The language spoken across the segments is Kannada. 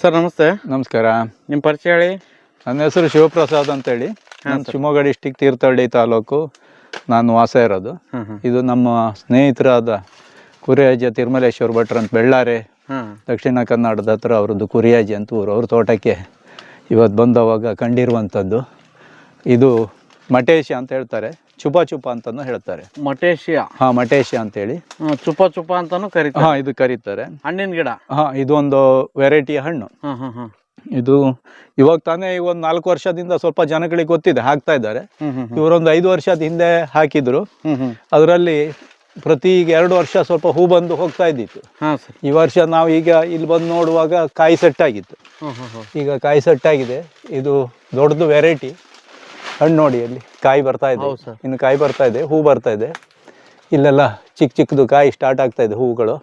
ಸರ್ ನಮಸ್ತೆ. ನಮಸ್ಕಾರ. ನಿಮ್ಮ ಪರಿಚಯ ಹೇಳಿ. ನನ್ನ ಹೆಸರು ಶಿವಪ್ರಸಾದ್ ಅಂತೇಳಿ. ನಾನು ಶಿವಮೊಗ್ಗ ಡಿಸ್ಟಿಕ್ ತೀರ್ಥಹಳ್ಳಿ ತಾಲೂಕು. ನಾನು ವಾಸ ಇರೋದು. ಇದು ನಮ್ಮ ಸ್ನೇಹಿತರಾದ ಕುರಿಯಾಜ ತಿರುಮಲೇಶ್ವರ ಭಟ್ರು ಅಂತ ಬೆಳ್ಳಾರೆ ದಕ್ಷಿಣ ಕನ್ನಡದ ಹತ್ರ ಅವ್ರದ್ದು ಕುರಿಯಾಜಿ ಅಂತ ಊರು. ಅವ್ರ ತೋಟಕ್ಕೆ ಇವತ್ತು ಬಂದವಾಗ ಕಂಡಿರುವಂಥದ್ದು. ಇದು ಮಟೇಶಿ ಅಂತ ಹೇಳ್ತಾರೆ. ಚುಪ ಚುಪಾ ಅಂತಾನು ಹೇಳ್ತಾರೆ. ಮಟೇಶಿಯಾ? ಹಾ ಮಟೇಶಿಯಾ ಅಂತ ಹೇಳಿ ಚುಪಾ ಚುಪಾ ಅಂತಾನು ಕರೀತಾರೆ. ಹಾ ಇದು ಕರೀತಾರೆ. ಹಣ್ಣಿನ ಗಿಡ? ಹಾ ಇದೊಂದು ವೆರೈಟಿಯ ಹಣ್ಣು. ಇದು ಇವಾಗ ತಾನೇ ಈ ಒಂದು ನಾಲ್ಕು ವರ್ಷದಿಂದ ಸ್ವಲ್ಪ ಜನಗಳಿಗೆ ಗೊತ್ತಿದೆ ಹಾಕ್ತಾ ಇದ್ದಾರೆ. ಇವರೊಂದು ಐದು ವರ್ಷದ ಹಿಂದೆ ಹಾಕಿದ್ರು. ಅದರಲ್ಲಿ ಪ್ರತಿ ಈಗ ಎರಡು ವರ್ಷ ಸ್ವಲ್ಪ ಹೂ ಬಂದು ಹೋಗ್ತಾ ಇದ್ದಿತ್ತು. ಈ ವರ್ಷ ನಾವು ಈಗ ಇಲ್ಲಿ ಬಂದು ನೋಡುವಾಗ ಕಾಯಿ ಸೆಟ್ ಆಗಿತ್ತು ಈಗ ಕಾಯಿ ಸೆಟ್ ಆಗಿದೆ ಇದು ದೊಡ್ಡದು ವೆರೈಟಿ ಹಣ್ಣು ನೋಡಿ ಅಲ್ಲಿ. ಕಾಯಿ ಬರ್ತಾ ಇದೆ. ಹೌದು ಸರ್. ಇನ್ನು ಕಾಯಿ ಬರ್ತಾ ಇದೆ ಹೂ ಬರ್ತಾ ಇದೆ. ಇಲ್ಲೆಲ್ಲ ಚಿಕ್ಕ ಚಿಕ್ಕದು ಕಾಯಿ ಸ್ಟಾರ್ಟ್ ಆಗ್ತಾ ಇದೆ ಹೂಗಳು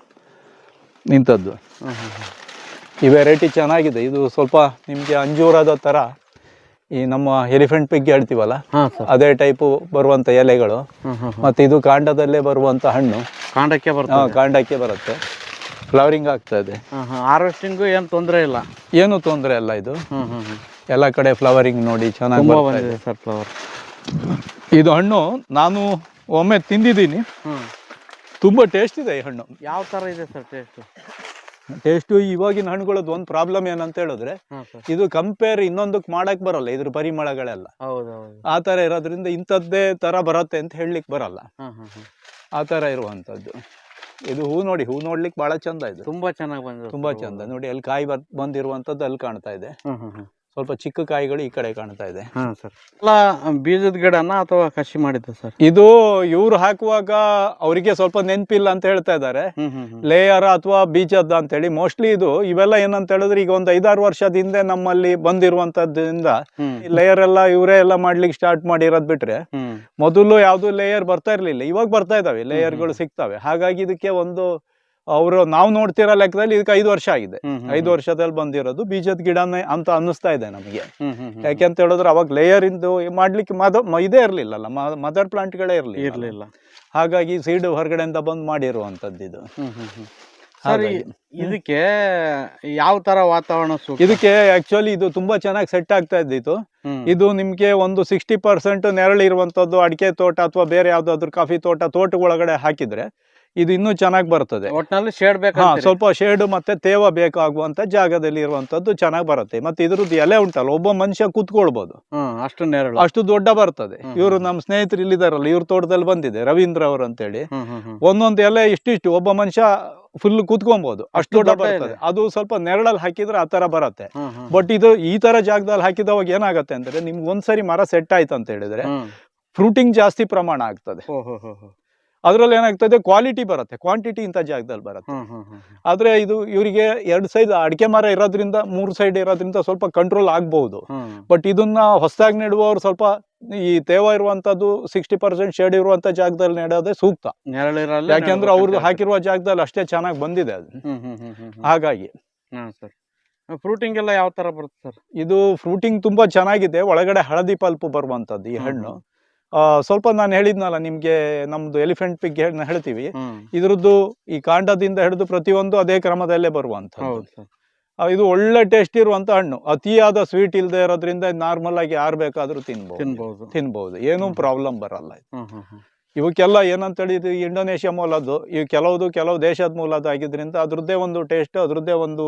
ನಿಂತದ್ದು. ಈ ವೆರೈಟಿ ಚೆನ್ನಾಗಿದೆ. ಇದು ಸ್ವಲ್ಪ ನಿಮಗೆ ಅಂಜೂರದ ಥರ ಈ ನಮ್ಮ ಎಲಿಫೆಂಟ್ ಪಿಗ್ಗಿ ಹೇಳ್ತೀವಲ್ಲ? ಹಾಂ ಸರ್. ಅದೇ ಟೈಪು ಬರುವಂಥ ಎಲೆಗಳು. ಮತ್ತೆ ಇದು ಕಾಂಡದಲ್ಲೇ ಬರುವಂಥ ಹಣ್ಣು. ಕಾಂಡಕ್ಕೆ ಆ, ಬರ್ತದೆ. ಕಾಂಡಕ್ಕೆ ಬರುತ್ತೆ. ಫ್ಲವರಿಂಗ್ ಆಗ್ತಾ ಇದೆ. ಹಾಂ ಹಾಂ ಹಾರ್ವೆಸ್ಟಿಂಗು ಏನು ತೊಂದರೆ ಇಲ್ಲ. ಏನು ತೊಂದರೆ ಅಲ್ಲ ಇದು. ಎಲ್ಲ ಕಡೆ ಫ್ಲವರಿಂಗ್ ನೋಡಿ ಚೆನ್ನಾಗಿ ತುಂಬ ಬರ್ತಾ ಇದೆ. ಬಂದಿದೆ ಸರ್ ಫ್ಲವರ್ ಇದು ಹಣ್ಣು ನಾನು ಒಮ್ಮೆ ತಿಂದಿದ್ದೀನಿ. ತುಂಬಾ ಟೇಸ್ಟ್ ಇದೆ ಈ ಹಣ್ಣು. ಯಾವ ತರ ಇದೆ ಸರ್ ಟೇಸ್ಟ್ ಟೇಸ್ಟು ಇವಾಗಿನ ಹಣ್ಣುಗಳದ್ದು ಒಂದು ಪ್ರಾಬ್ಲಮ್ ಏನಂತ ಹೇಳಿದ್ರೆ ಹಾಂ ಸರ್. ಇದು ಕಂಪೇರ್ ಇನ್ನೊಂದಕ್ಕೆ ಮಾಡಕ್ಕೆ ಬರಲ್ಲ ಇದ್ರ ಪರಿಮಳಗಳೆಲ್ಲ. ಹೌದು ಹೌದು ಆ ಥರ ಇರೋದ್ರಿಂದ ಇಂಥದ್ದೇ ಥರ ಬರುತ್ತೆ ಅಂತ ಹೇಳಲಿಕ್ಕೆ ಬರಲ್ಲ. ಹಾಂ ಹಾಂ ಹಾಂ. ಆ ಥರ ಇರುವಂಥದ್ದು. ಇದು ಹೂ ನೋಡಿ ಹೂ ನೋಡ್ಲಿಕ್ಕೆ ಭಾಳ ಚಂದ ಇದೆ. ತುಂಬಾ ಚೆನ್ನಾಗಿ ಬಂದಿದೆ ತುಂಬಾ ಚಂದ. ನೋಡಿ ಅಲ್ಲಿ ಕಾಯಿ ಬರ್ ಬಂದಿರುವಂಥದ್ದು ಅಲ್ಲಿ ಕಾಣ್ತಾ ಇದೆ. ಸ್ವಲ್ಪ ಚಿಕ್ಕ ಕಾಯಿಗಳು ಈ ಕಡೆ ಕಾಣ್ತಾ ಇದೆ. ಹಾ ಸರ್. ಎಲ್ಲ ಬೀಜದ ಗಿಡನ ಅಥವಾ ಕಸಿ ಮಾಡಿದ್ದ ಸರ್? ಇದು ಇವ್ರು ಹಾಕುವಾಗ ಅವರಿಗೆ ಸ್ವಲ್ಪ ನೆನಪಿಲ್ಲ ಅಂತ ಹೇಳ್ತಾ ಇದ್ದಾರೆ. ಹ್ಮ್ ಹ್ಮ್ ಹ್ಮ್. ಲೇಯರ್ ಅಥವಾ ಬೀಜದ ಅಂತ ಹೇಳಿ ಮೋಸ್ಟ್ಲಿ ಇದು ಇವೆಲ್ಲ ಏನಂತ ಹೇಳಿದ್ರೆ ಈಗ ಒಂದು ಐದಾರು ವರ್ಷದ ಹಿಂದೆ ನಮ್ಮಲ್ಲಿ ಬಂದಿರುವಂತದ್ದಿಂದ ಲೇಯರ್ ಎಲ್ಲ ಇವರೇ ಎಲ್ಲ ಮಾಡ್ಲಿಕ್ಕೆ ಸ್ಟಾರ್ಟ್ ಮಾಡಿರೋದ್ ಬಿಟ್ರೆ ಮೊದಲು ಯಾವ್ದು ಲೇಯರ್ ಬರ್ತಾ ಇರ್ಲಿಲ್ಲ. ಇವಾಗ ಬರ್ತಾ ಇದಾವೆ. ಲೇಯರ್ಗಳು ಸಿಗ್ತವೆ. ಹಾಗಾಗಿ ಇದಕ್ಕೆ ಒಂದು ಅವರು ನಾವು ನೋಡ್ತಿರೋ ಲೆಕ್ಕದಲ್ಲಿ ಇದಕ್ಕೆ ಐದು ವರ್ಷ ಆಗಿದೆ. ಐದು ವರ್ಷದಲ್ಲಿ ಬಂದಿರೋದು ಬೀಜದ ಗಿಡನೇ ಅಂತ ಅನ್ನಿಸ್ತಾ ಇದೆ ನಮಗೆ. ಯಾಕೆ ಅಂತ ಹೇಳಿದ್ರೆ ಅವಾಗ ಲೇಯರ್ ಇಂದು ಮಾಡ್ಲಿಕ್ಕೆ ಮದ ಇದೇ ಇರ್ಲಿಲ್ಲಲ್ಲ ಮದರ್ ಪ್ಲಾಂಟ್ಗಳೇ ಇರಲಿಲ್ಲ. ಇರ್ಲಿಲ್ಲ. ಹಾಗಾಗಿ ಸೀಡ್ ಹೊರಗಡೆಯಿಂದ ಬಂದು ಮಾಡಿರುವಂತದ್ದು ಇದು. ಸರ್ ಇದಕ್ಕೆ ಯಾವ ತರ ವಾತಾವರಣ ಇದಕ್ಕೆ ಆಕ್ಚುಲಿ ಇದು ತುಂಬಾ ಚೆನ್ನಾಗಿ ಸೆಟ್ ಆಗ್ತಾ ಇದ್ದಿತ್ತು. ಇದು ನಿಮ್ಗೆ ಒಂದು ಸಿಕ್ಸ್ಟಿ ಪರ್ಸೆಂಟ್ ನೆರಳಿರುವಂತದ್ದು ಅಡಿಕೆ ತೋಟ ಅಥವಾ ಬೇರೆ ಯಾವ್ದಾದ್ರು ಕಾಫಿ ತೋಟ ತೋಟಗಳೊಳಗಡೆ ಹಾಕಿದ್ರೆ ಇದು ಇನ್ನೂ ಚೆನ್ನಾಗಿ ಬರ್ತದೆ. ಒಟ್ನಲ್ಲಿ ಶೇಡ್ ಬೇಕು ಸ್ವಲ್ಪ ಶೇಡ್ ಮತ್ತೆ ತೇವ ಬೇಕಾಗುವಂತ ಜಾಗದಲ್ಲಿ ಇರುವಂತದ್ದು ಚೆನ್ನಾಗಿ ಬರುತ್ತೆ. ಮತ್ತೆ ಇದ್ರದ್ದು ಎಲೆ ಉಂಟಲ್ಲ ಒಬ್ಬ ಮನುಷ್ಯ ಕೂತ್ಕೊಳ್ಬಹುದು ಅಷ್ಟು ನೆರಳು. ಅಷ್ಟು ದೊಡ್ಡ ಬರ್ತದೆ. ಇವರು ನಮ್ಮ ಸ್ನೇಹಿತರು ಇಲ್ಲಿದಾರಲ್ಲ ಇವ್ರ ತೋಟದಲ್ಲಿ ಬಂದಿದೆ ರವೀಂದ್ರ ಅವರು ಅಂತ ಹೇಳಿ ಒಂದೊಂದು ಎಲೆ ಇಷ್ಟಿಷ್ಟು ಒಬ್ಬ ಮನುಷ್ಯ ಫುಲ್ ಕೂತ್ಕೊಬಹುದು ಅಷ್ಟು ದೊಡ್ಡ ಬರ್ತದೆ. ಅದು ಸ್ವಲ್ಪ ನೆರಳಲ್ಲಿ ಹಾಕಿದ್ರೆ ಆ ತರ ಬರುತ್ತೆ. ಬಟ್ ಇದು ಈ ತರ ಜಾಗದಲ್ಲಿ ಹಾಕಿದವಾಗ ಏನಾಗುತ್ತೆ ಅಂದ್ರೆ ನಿಮ್ಗೆ ಒಂದ್ಸರಿ ಮರ ಸೆಟ್ ಆಯ್ತು ಅಂತ ಹೇಳಿದ್ರೆ ಫ್ರೂಟಿಂಗ್ ಜಾಸ್ತಿ ಪ್ರಮಾಣ ಆಗ್ತದೆ. ಅದ್ರಲ್ಲಿ ಏನಾಗ್ತದೆ ಕ್ವಾಲಿಟಿ ಬರುತ್ತೆ. ಕ್ವಾಂಟಿಟಿ ಇಂಥ ಜಾಗದಲ್ಲಿ ಬರುತ್ತೆ. ಆದ್ರೆ ಇದು ಇವರಿಗೆ ಎರಡು ಸೈಡ್ ಅಡಿಕೆ ಮರ ಇರೋದ್ರಿಂದ ಮೂರು ಸೈಡ್ ಇರೋದ್ರಿಂದ ಸ್ವಲ್ಪ ಕಂಟ್ರೋಲ್ ಆಗ್ಬಹುದು. ಬಟ್ ಇದನ್ನ ಹೊಸದಾಗಿ ನೆಡುವವರು ಸ್ವಲ್ಪ ಈ ತೇವ ಇರುವಂತದ್ದು ಸಿಕ್ಸ್ಟಿ ಪರ್ಸೆಂಟ್ ಶೇಡ್ ಇರುವಂತ ಜಾಗದಲ್ಲಿ ನೆಡೋದೇ ಸೂಕ್ತ. ಯಾಕೆಂದ್ರೆ ಅವ್ರು ಹಾಕಿರುವ ಜಾಗದಲ್ಲಿ ಅಷ್ಟೇ ಚೆನ್ನಾಗಿ ಬಂದಿದೆ ಅದು. ಹಾಗಾಗಿ. ಫ್ರೂಟಿಂಗ್ ಎಲ್ಲ ಯಾವ ತರ ಬರುತ್ತೆ ಸರ್? ಇದು ಫ್ರೂಟಿಂಗ್ ತುಂಬಾ ಚೆನ್ನಾಗಿದೆ. ಒಳಗಡೆ ಹಳದಿ ಪಲ್ಪು ಬರುವಂತದ್ದು ಈ ಹಣ್ಣು. ಸ್ವಲ್ಪ ನಾನು ಹೇಳಿದ್ನಲ್ಲ ನಿಮ್ಗೆ ನಮ್ದು ಎಲಿಫೆಂಟ್ ಪಿಗ್ ಹೇಳ್ತೀವಿ. ಇದ್ರದ್ದು ಈ ಕಾಂಡದಿಂದ ಹಿಡಿದು ಪ್ರತಿಯೊಂದು ಅದೇ ಕ್ರಮದಲ್ಲೇ ಬರುವಂತ ಇದು ಒಳ್ಳೆ ಟೇಸ್ಟ್ ಇರುವಂತ ಹಣ್ಣು. ಅತಿಯಾದ ಸ್ವೀಟ್ ಇಲ್ಲದೆ ಇರೋದ್ರಿಂದ ನಾರ್ಮಲ್ ಆಗಿ ಯಾರು ಬೇಕಾದ್ರೂ ತಿನ್ಬಹುದು ತಿನ್ಬಹುದು ಏನೂ ಪ್ರಾಬ್ಲಮ್ ಬರಲ್ಲ ಇವಕ್ಕೆಲ್ಲ ಏನಂತೇಳಿ ಇದು ಇಂಡೋನೇಷ್ಯಾ ಮೂಲದ್ದು ಈ ಕೆಲವುದು ಕೆಲವು ದೇಶದ ಮೂಲದ ಆಗಿದ್ರಿಂದ ಅದ್ರದ್ದೇ ಒಂದು ಟೇಸ್ಟ್ ಅದ್ರದ್ದೇ ಒಂದು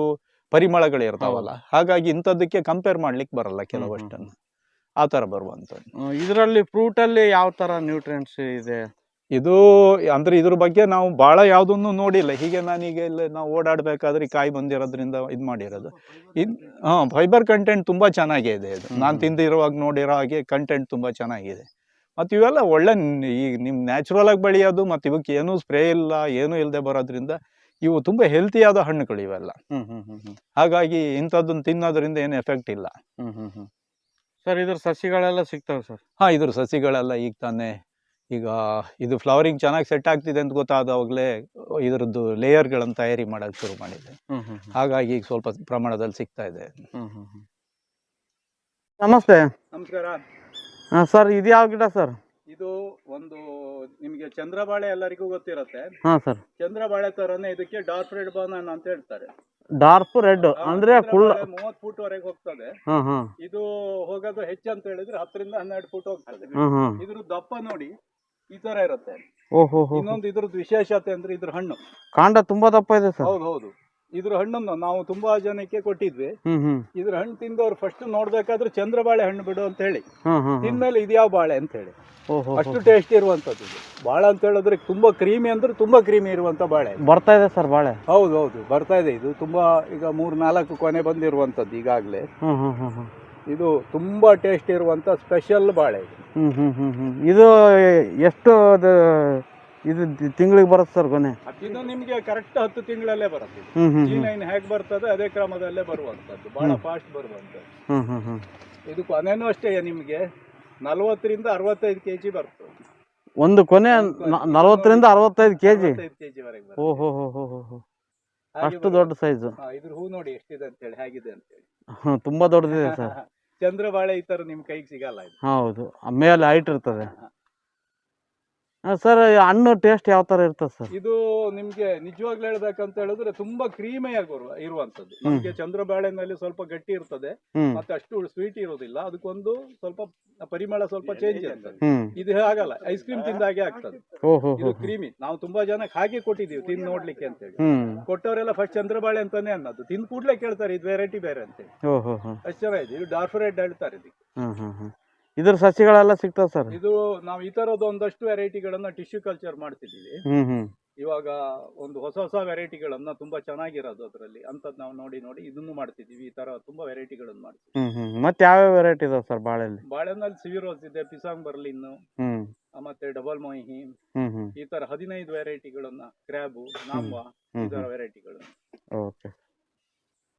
ಪರಿಮಳಗಳು ಇರ್ತಾವಲ್ಲ ಹಾಗಾಗಿ ಇಂಥದ್ದಕ್ಕೆ ಕಂಪೇರ್ ಮಾಡ್ಲಿಕ್ಕೆ ಬರಲ್ಲ ಕೆಲವಷ್ಟನ್ನು. ಆ ಥರ ಬರುವಂಥದ್ದು ಇದರಲ್ಲಿ ಫ್ರೂಟ್ ಅಲ್ಲಿ ಯಾವ ತರ ನ್ಯೂಟ್ರಿಯೆಂಟ್ಸ್ ಇದೆ? ಇದು ಅಂದ್ರೆ ಇದ್ರ ಬಗ್ಗೆ ನಾವು ಬಹಳ ಯಾವುದನ್ನು ನೋಡಿಲ್ಲ. ಹೀಗೆ ನಾನೀಗ ಇಲ್ಲಿ ನಾವು ಓಡಾಡಬೇಕಾದ್ರೆ ಕಾಯಿ ಬಂದಿರೋದ್ರಿಂದ ಇದು ಮಾಡಿರೋದು. ಇದು ಹಾಂ ಫೈಬರ್ ಕಂಟೆಂಟ್ ತುಂಬಾ ಚೆನ್ನಾಗಿದೆ ಇದು. ನಾನು ತಿಂದಿರುವಾಗ ನೋಡಿರೋ ಹಾಗೆ ಕಂಟೆಂಟ್ ತುಂಬಾ ಚೆನ್ನಾಗಿದೆ. ಮತ್ತು ಇವೆಲ್ಲ ಒಳ್ಳೆ ಈಗ ಈ ನಿಮ್ ನ್ಯಾಚುರಲ್ ಆಗಿ ಬೆಳೆಯೋದು ಮತ್ತು ಇವಕ್ಕೆ ಏನೂ ಸ್ಪ್ರೇ ಇಲ್ಲ ಏನೂ ಇಲ್ಲದೆ ಬರೋದ್ರಿಂದ ಇವು ತುಂಬಾ ಹೆಲ್ತಿಯಾದ ಹಣ್ಣುಗಳು ಇವೆಲ್ಲ. ಹಾಗಾಗಿ ಇಂಥದ್ದನ್ನ ತಿನ್ನೋದ್ರಿಂದ ಏನು ಎಫೆಕ್ಟ್ ಇಲ್ಲ. ಹ್ಮ್ ಹ್ಮ್ ಹ್ಮ್. ಸರ್ ಇದ್ರ ಸಸಿಗಳೆಲ್ಲ ಸಿಗ್ತಾವೆ ಸರ್. ಹಾ ಇದ್ರ ಸಸಿಗಳೆಲ್ಲ ಈಗ ತಾನೇ. ಈಗ ಇದು ಫ್ಲವರಿಂಗ್ ಚೆನ್ನಾಗಿ ಸೆಟ್ ಆಗ್ತಿದೆ ಅಂತ ಗೊತ್ತಾದವಾಗಲೇ ಇದರದ್ದು ಲೇಯರ್ಗಳನ್ನು ತಯಾರಿ ಮಾಡೋಕ್ಕೆ ಶುರು ಮಾಡಿದೆ. ಹಾಗಾಗಿ ಈಗ ಸ್ವಲ್ಪ ಪ್ರಮಾಣದಲ್ಲಿ ಸಿಗ್ತಾ ಇದೆ. ನಮಸ್ತೆ. ನಮಸ್ಕಾರ. ಸರ್ ಇದು ಯಾವ ಗಿಡ ಸರ್? ಇದು ಒಂದು ನಿಮಗೆ ಚಂದ್ರಬಾಳೆ ಎಲ್ಲರಿಗೂ ಗೊತ್ತಿರುತ್ತೆ. ಹಾಂ ಸರ್. ಚಂದ್ರಬಾಳೆ ತರನೇ ಇದಕ್ಕೆ ಡಾರ್ಫ್ರೆಡ್ ಬಾನನ್ ಅಂತ ಹೇಳ್ತಾರೆ. ಡಾರ್ಪ್ ರೆಡ್ ಅಂದ್ರೆ ಫುಲ್ ಮೂವತ್ತು ಫೂಟ್ ವರೆಗೆ ಹೋಗ್ತದೆ. ಇದು ಹೋಗೋದು ಹೆಚ್ಚು ಅಂತ ಹೇಳಿದ್ರೆ ಹತ್ತರಿಂದ ಹನ್ನೆರಡು ಫೂಟ್ ಹೋಗ್ತದೆ. ಇದ್ರ ದಪ್ಪ ನೋಡಿ ಈ ತರ ಇರುತ್ತೆ. ಇನ್ನೊಂದು ಇದ್ರದ್ದು ವಿಶೇಷತೆ ಅಂದ್ರೆ ಇದ್ರ ಹಣ್ಣು. ಕಾಂಡ ತುಂಬಾ ದಪ್ಪ ಇದೆ ಸರ್. ಹೌದು ಹೌದು. ಇದ್ರ ಹಣ್ಣನ್ನು ನಾವು ತುಂಬಾ ಜನಕ್ಕೆ ಕೊಟ್ಟಿದ್ವಿ. ಇದ್ರ ಹಣ್ಣು ತಿಂದವ್ರು ಫಸ್ಟ್ ನೋಡ್ಬೇಕಾದ್ರೆ ಚಂದ್ರಬಾಳೆ ಹಣ್ಣು ಬಿಡು ಅಂತ ಹೇಳಿ. ತಿಂದ್ಮೇಲೆ ಇದ್ಯಾವ ಬಾಳೆ ಅಂತ ಹೇಳಿ. ಅಷ್ಟು ಟೇಸ್ಟ್ ಇರುವಂತದ್ದು ಬಾಳೆ ಅಂತ ಹೇಳಿದ್ರೆ ತುಂಬಾ ಕ್ರೀಮಿ ಅಂದ್ರೆ ತುಂಬಾ ಕ್ರೀಮಿ ಇರುವಂತ ಬಾಳೆ ಬರ್ತಾ ಇದೆ ಸರ್ ಬಾಳೆ? ಹೌದು ಹೌದು. ಬರ್ತಾ ಇದೆ ಇದು. ತುಂಬಾ ಈಗ ಮೂರ್ ನಾಲ್ಕು ಕೊನೆ ಬಂದಿರುವಂತದ್ದು ಈಗಾಗಲೇ. ಇದು ತುಂಬಾ ಟೇಸ್ಟ್ ಇರುವಂತ ಸ್ಪೆಷಲ್ ಬಾಳೆ ಇದು ಎಷ್ಟು ಅದು ಇದು ತಿಂಗಳಿಗೆ ಬರುತ್ತೆ ಸರ್ ಕೊನೆ. ಇದು ನಿಮ್ಗೆ ಕರೆಕ್ಟ್ ಹತ್ತು ತಿಂಗಳಲ್ಲೇ ಬರುತ್ತೆ. ಇದು. ಹ್ಮ್ ಹ್ಮ್. ಜಿ ನೈನ್ ಹೇಗೆ ಬರ್ತದೆ ಅದೇ ಕ್ರಮದಲ್ಲೇ ಬರುವಂತದ್ದು ಬಹಳ ಫಾಸ್ಟ್ ಬರುವಂತದ್ದು ಹ್ಞೂ ಹ್ಞೂ ಹ್ಞೂ ಇದು ಕೊನೆನೂ ಅಷ್ಟೇ ನಿಮಗೆ. ನಲವತ್ತರಿಂದ ಅರವತ್ತೈದು ಕೆಜಿ ಬರ್ತದೆ. ಒಂದು ಕೊನೆ ನ- ನಲವತ್ತರಿಂದ ಅರವತ್ತೈದು ಕೆ ಜಿ ಅರವತ್ತೈದು ವರೆಗೆ. ಓಹೋ ಹೋ ಹೋ ಹೋ ಹೋ. ಹಾಗೆ ಅಷ್ಟು ಬರುತ್ತೆ. ದೊಡ್ಡ ಸೈಜು ಹಾ, ಇದ್ರ ಹೂ ನೋಡಿ ಎಷ್ಟಿದೆ ಅಂತ ಹೇಳಿ ಹೇಗಿದೆ ಅಂತ ಹೇಳಿ ತುಂಬಾ ದೊಡ್ಡದಿದೆ ಸರ್. ಚಂದ್ರಬಾಳೆ ಈ ತರ ನಿಮ್ ಕೈಗೆ ಸಿಗಲ್ಲ ಇದು. ಹೌದು ಮೇಲೆ ಹೈಟ್ ಇರ್ತದೆ. ಸರ್ ಹಣ್ಣು ಟೇಸ್ಟ್ ಯಾವ ತರ ಇರ್ತದೆ ಸರ್? ಇದು ನಿಮ್ಗೆ ನಿಜವಾಗ್ಲೂ ಹೇಳ್ಬೇಕಂತ ಹೇಳಿದ್ರೆ ತುಂಬಾ ಕ್ರೀಮಿ ಇರುವಂತದ್ದು ನಮ್ಗೆ ಚಂದ್ರಬಾಳೆನಲ್ಲಿ ಸ್ವಲ್ಪ ಗಟ್ಟಿ ಇರ್ತದೆ ಮತ್ತೆ ಅಷ್ಟು ಸ್ವೀಟ್ ಇರೋದಿಲ್ಲ ಅದಕ್ಕೊಂದು ಸ್ವಲ್ಪ ಪರಿಮಳ ಸ್ವಲ್ಪ ಚೇಂಜ್ ಇರ್ತದೆ. ಇದು ಆಗಲ್ಲ ಐಸ್ ಕ್ರೀಮ್ ತಿಂದಾಗೆ ಆಗ್ತದೆ. ಓಹೋ ಇದು ಕ್ರೀಮಿ. ನಾವು ತುಂಬಾ ಜನಕ್ಕೆ ಹಾಗೆ ಕೊಟ್ಟಿದೀವಿ ತಿಂದು ನೋಡ್ಲಿಕ್ಕೆ ಅಂತ ಹೇಳಿ. ಕೊಟ್ಟವರೆಲ್ಲ ಫಸ್ಟ್ ಚಂದ್ರಬಾಳೆ ಅಂತಾನೆ ಅನ್ನೋದು. ತಿಂದ್ ಕೂಡ್ಲೆ ಕೇಳ್ತಾರೆ ಇದು ವೆರೈಟಿ ಬೇರೆ ಅಂತ ಹೇಳಿ. ಓಹೋ ಹೋ ಅಷ್ಟು ಚೆನ್ನಾಗಿದೆ. ಇದು ಡಾರ್ಫ್ ರೆಡ್ ಹೇಳ್ತಾರೆ ಇದಕ್ಕೆ. ಹ್ಮ್ ಹ್ಮ್ ಹ್ಮ್. ಇದ್ರ ಸಸಿಗಳೆಲ್ಲ ಸಿಗ್ತಾವ ಸರ್. ಇದು ನಾವು ಈ ತರದ ಒಂದಷ್ಟು ವೆರೈಟಿಗಳನ್ನ ಟಿಶ್ಯೂ ಕಲ್ಚರ್ ಮಾಡ್ತಿದ್ದೀವಿ. ಹ್ಮ್ ಹ್ಮ್. ಇವಾಗ ಒಂದು ಹೊಸ ಹೊಸ ವೆರೈಟಿಗಳನ್ನ ತುಂಬಾ ಚೆನ್ನಾಗಿರೋದು ಅದರಲ್ಲಿ. ಅಂತದ್ ನಾವು ನೋಡಿ ನೋಡಿ ಇದನ್ನು ಮಾಡ್ತಿದೀವಿ ಈ ತರ ತುಂಬಾ ವೆರೈಟಿಗಳನ್ನ ಮಾಡ್ತೀವಿ ಹ್ಮ್ ಹ್ಮ್. ಮತ್ತೆ ಯಾವ ವೆರೈಟಿ ಇದಾವೆ ಸರ್ ಬಾಳೆಲ್ಲಿ? ಬಾಳೆನಲ್ಲಿ ಸಿವಿರೋಸ್ ಇದೆ ಪಿಸಾಂಗ್ ಬರ್ಲಿನ್ ಹ್ಮ್. ಮತ್ತೆ ಡಬಲ್ ಮೊಹಿ ಹ್ಮ್ ಹ್ಮ್. ಈ ತರ ಹದಿನೈದು ವೆರೈಟಿಗಳನ್ನ ಕ್ರ್ಯಾಬು ನಾಂಬ ಈ ತರ ವೆರೈಟಿಗಳನ್ನ. ಓಕೆ.